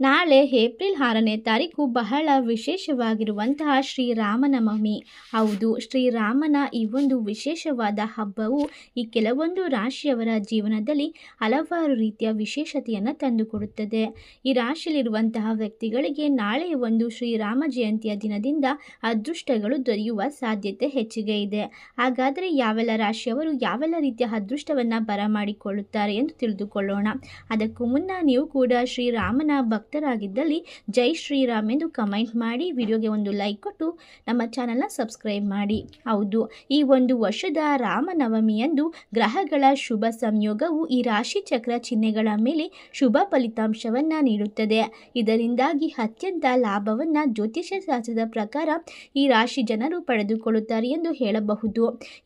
ನಾಳೆ ಏಪ್ರಿಲ್ ಆರನೇ ತಾರೀಕು ಬಹಳ ವಿಶೇಷವಾಗಿರುವಂತಹ ಶ್ರೀರಾಮನವಮಿ. ಹೌದು, ಶ್ರೀರಾಮನ ಈ ಒಂದು ವಿಶೇಷವಾದ ಹಬ್ಬವು ಈ ಕೆಲವೊಂದು ರಾಶಿಯವರ ಜೀವನದಲ್ಲಿ ಹಲವಾರು ರೀತಿಯ ವಿಶೇಷತೆಯನ್ನು ತಂದುಕೊಡುತ್ತದೆ. ಈ ರಾಶಿಯಲ್ಲಿರುವಂತಹ ವ್ಯಕ್ತಿಗಳಿಗೆ ನಾಳೆ ಒಂದು ಶ್ರೀರಾಮ ಜಯಂತಿಯ ದಿನದಿಂದ ಅದೃಷ್ಟಗಳು ದೊರೆಯುವ ಸಾಧ್ಯತೆ ಹೆಚ್ಚಿಗೆ ಇದೆ. ಹಾಗಾದರೆ ಯಾವೆಲ್ಲ ರಾಶಿಯವರು ಯಾವೆಲ್ಲ ರೀತಿಯ ಅದೃಷ್ಟವನ್ನು ಬರಮಾಡಿಕೊಳ್ಳುತ್ತಾರೆ ಎಂದು ತಿಳಿದುಕೊಳ್ಳೋಣ. ಅದಕ್ಕೂ ಮುನ್ನ ನೀವು ಕೂಡ ಶ್ರೀರಾಮನ ಭಕ್ತರಾಗಿದ್ದಲ್ಲಿ ಜೈ ಶ್ರೀರಾಮ್ ಎಂದು ಕಮೆಂಟ್ ಮಾಡಿ, ವಿಡಿಯೋಗೆ ಒಂದು ಲೈಕ್ ಕೊಟ್ಟು ನಮ್ಮ ಚಾನಲ್ನ ಸಬ್ಸ್ಕ್ರೈಬ್ ಮಾಡಿ. ಹೌದು, ಈ ಒಂದು ವರ್ಷದ ರಾಮನವಮಿಯಂದು ಗ್ರಹಗಳ ಶುಭ ಸಂಯೋಗವು ಈ ರಾಶಿ ಚಕ್ರ ಚಿಹ್ನೆಗಳ ಮೇಲೆ ಶುಭ ಫಲಿತಾಂಶವನ್ನು ನೀಡುತ್ತದೆ. ಇದರಿಂದಾಗಿ ಅತ್ಯಂತ ಲಾಭವನ್ನು ಜ್ಯೋತಿಷ್ಯ ಶಾಸ್ತ್ರದ ಪ್ರಕಾರ ಈ ರಾಶಿ ಜನರು ಪಡೆದುಕೊಳ್ಳುತ್ತಾರೆ ಎಂದು ಹೇಳಬಹುದು.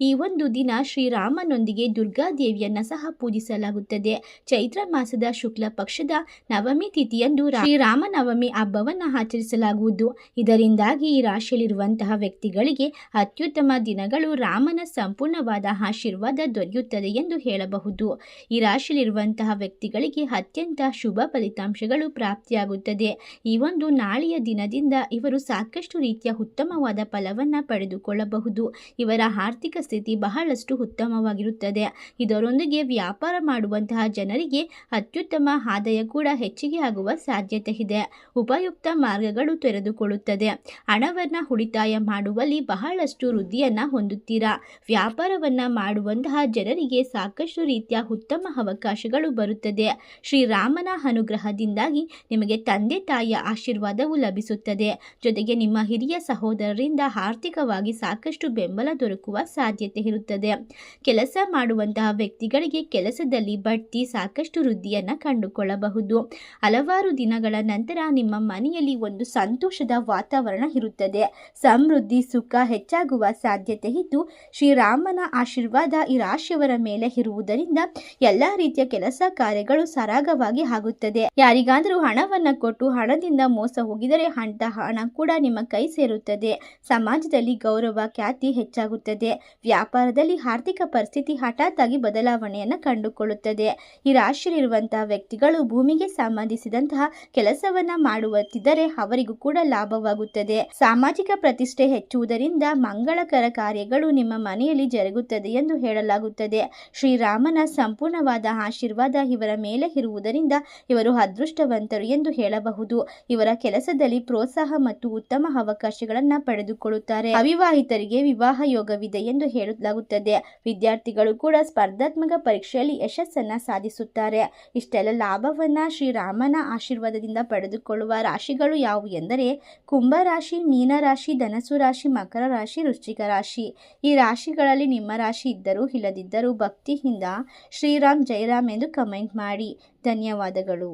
ಈ ಒಂದು ದಿನ ಶ್ರೀರಾಮನೊಂದಿಗೆ ದುರ್ಗಾದೇವಿಯನ್ನು ಸಹ ಪೂಜಿಸಲಾಗುತ್ತದೆ. ಚೈತ್ರ ಮಾಸದ ಶುಕ್ಲ ಪಕ್ಷದ ನವಮಿ ತಿಥಿಯಂದು ಶ್ರೀರಾಮನವಮಿ ಹಬ್ಬವನ್ನು ಆಚರಿಸಲಾಗುವುದು. ಇದರಿಂದಾಗಿ ಈ ರಾಶಿಯಲ್ಲಿರುವಂತಹ ವ್ಯಕ್ತಿಗಳಿಗೆ ಅತ್ಯುತ್ತಮ ದಿನಗಳು ರಾಮನ ಸಂಪೂರ್ಣವಾದ ಆಶೀರ್ವಾದ ದೊರೆಯುತ್ತದೆ ಎಂದು ಹೇಳಬಹುದು. ಈ ರಾಶಿಯಲ್ಲಿರುವಂತಹ ವ್ಯಕ್ತಿಗಳಿಗೆ ಅತ್ಯಂತ ಶುಭ ಫಲಿತಾಂಶಗಳು ಪ್ರಾಪ್ತಿಯಾಗುತ್ತದೆ. ಈ ಒಂದು ನಾಳೆಯ ದಿನದಿಂದ ಇವರು ಸಾಕಷ್ಟು ರೀತಿಯ ಉತ್ತಮವಾದ ಫಲವನ್ನು ಪಡೆದುಕೊಳ್ಳಬಹುದು. ಇವರ ಆರ್ಥಿಕ ಸ್ಥಿತಿ ಬಹಳಷ್ಟು ಉತ್ತಮವಾಗಿರುತ್ತದೆ. ಇದರೊಂದಿಗೆ ವ್ಯಾಪಾರ ಮಾಡುವಂತಹ ಜನರಿಗೆ ಅತ್ಯುತ್ತಮ ಆದಾಯ ಕೂಡ ಹೆಚ್ಚಿಗೆ ಆಗುವ ಸಾಧ್ಯತೆ ಇದೆ ಉಪಯುಕ್ತ ಮಾರ್ಗಗಳು ತೆರೆದುಕೊಳ್ಳುತ್ತದೆ. ಹಣವನ್ನು ಉಳಿತಾಯ ಮಾಡುವಲ್ಲಿ ಬಹಳಷ್ಟು ವೃದ್ಧಿಯನ್ನು ಹೊಂದುತ್ತೀರಾ? ವ್ಯಾಪಾರವನ್ನು ಮಾಡುವಂತಹ ಜನರಿಗೆ ಸಾಕಷ್ಟು ರೀತಿಯ ಉತ್ತಮ ಅವಕಾಶಗಳು ಬರುತ್ತದೆ. ಶ್ರೀರಾಮನ ಅನುಗ್ರಹದಿಂದಾಗಿ ನಿಮಗೆ ತಂದೆ ತಾಯಿಯ ಆಶೀರ್ವಾದವು ಲಭಿಸುತ್ತದೆ. ಜೊತೆಗೆ ನಿಮ್ಮ ಹಿರಿಯ ಸಹೋದರರಿಂದ ಆರ್ಥಿಕವಾಗಿ ಸಾಕಷ್ಟು ಬೆಂಬಲ ದೊರಕುವ ಸಾಧ್ಯತೆ ಇರುತ್ತದೆ. ಕೆಲಸ ಮಾಡುವಂತಹ ವ್ಯಕ್ತಿಗಳಿಗೆ ಕೆಲಸದಲ್ಲಿ ಬಡ್ತಿ ಸಾಕಷ್ಟು ವೃದ್ಧಿಯನ್ನು ಕಂಡುಕೊಳ್ಳಬಹುದು. ಹಲವಾರು ದಿನಗಳ ನಂತರ ನಿಮ್ಮ ಮನೆಯಲ್ಲಿ ಒಂದು ಸಂತೋಷದ ವಾತಾವರಣ ಇರುತ್ತದೆ. ಸಮೃದ್ಧಿ, ಸುಖ ಹೆಚ್ಚಾಗುವ ಸಾಧ್ಯತೆ ಇದ್ದು, ಶ್ರೀರಾಮನ ಆಶೀರ್ವಾದ ಈ ರಾಶಿಯವರ ಮೇಲೆ ಇರುವುದರಿಂದ ಎಲ್ಲ ರೀತಿಯ ಕೆಲಸ ಕಾರ್ಯಗಳು ಸರಾಗವಾಗಿ ಆಗುತ್ತದೆ. ಯಾರಿಗಾದರೂ ಹಣವನ್ನು ಕೊಟ್ಟು ಹಣದಿಂದ ಮೋಸ ಹೋಗಿದರೆ ಅಂತ ಹಣ ಕೂಡ ನಿಮ್ಮ ಕೈ ಸೇರುತ್ತದೆ. ಸಮಾಜದಲ್ಲಿ ಗೌರವ, ಖ್ಯಾತಿ ಹೆಚ್ಚಾಗುತ್ತದೆ. ವ್ಯಾಪಾರದಲ್ಲಿ ಆರ್ಥಿಕ ಪರಿಸ್ಥಿತಿ ಹಠಾತ್ ಆಗಿ ಬದಲಾವಣೆಯನ್ನು ಕಂಡುಕೊಳ್ಳುತ್ತದೆ. ಈ ರಾಶಿಯಲ್ಲಿರುವಂತಹ ವ್ಯಕ್ತಿಗಳು ಭೂಮಿಗೆ ಸಂಬಂಧಿಸಿದಂತಹ ಕೆಲಸವನ್ನ ಮಾಡುವತ್ತಿದ್ದರೆ ಅವರಿಗೂ ಕೂಡ ಲಾಭವಾಗುತ್ತದೆ. ಸಾಮಾಜಿಕ ಪ್ರತಿಷ್ಠೆ ಹೆಚ್ಚುವುದರಿಂದ ಮಂಗಳಕರ ಕಾರ್ಯಗಳು ನಿಮ್ಮ ಮನೆಯಲ್ಲಿ ಜರುಗುತ್ತದೆ ಎಂದು ಹೇಳಲಾಗುತ್ತದೆ. ಶ್ರೀರಾಮನ ಸಂಪೂರ್ಣವಾದ ಆಶೀರ್ವಾದ ಇವರ ಮೇಲೆ ಇರುವುದರಿಂದ ಇವರು ಅದೃಷ್ಟವಂತರು ಎಂದು ಹೇಳಬಹುದು. ಇವರ ಕೆಲಸದಲ್ಲಿ ಪ್ರೋತ್ಸಾಹ ಮತ್ತು ಉತ್ತಮ ಅವಕಾಶಗಳನ್ನು ಪಡೆದುಕೊಳ್ಳುತ್ತಾರೆ. ಅವಿವಾಹಿತರಿಗೆ ವಿವಾಹ ಯೋಗವಿದೆ ಎಂದು ಹೇಳಲಾಗುತ್ತದೆ. ವಿದ್ಯಾರ್ಥಿಗಳು ಕೂಡ ಸ್ಪರ್ಧಾತ್ಮಕ ಪರೀಕ್ಷೆಯಲ್ಲಿ ಯಶಸ್ಸನ್ನ ಸಾಧಿಸುತ್ತಾರೆ. ಇಷ್ಟೆಲ್ಲ ಲಾಭವನ್ನ ಶ್ರೀರಾಮನ ಆಶೀರ್ವಾದದಿಂದ ಪಡೆದುಕೊಳ್ಳುವ ರಾಶಿಗಳು ಯಾವುವು ಎಂದರೆ ಕುಂಭರಾಶಿ, ಮೀನರಾಶಿ ಧನಸು ರಾಶಿ, ಮಕರ ರಾಶಿ, ವೃಶ್ಚಿಕ ರಾಶಿ. ಈ ರಾಶಿಗಳಲ್ಲಿ ನಿಮ್ಮ ರಾಶಿ ಇದ್ದರೂ ಇಲ್ಲದಿದ್ದರೂ ಭಕ್ತಿಯಿಂದ ಶ್ರೀರಾಮ್, ಜೈರಾಮ್ ಎಂದು ಕಮೆಂಟ್ ಮಾಡಿ. ಧನ್ಯವಾದಗಳು.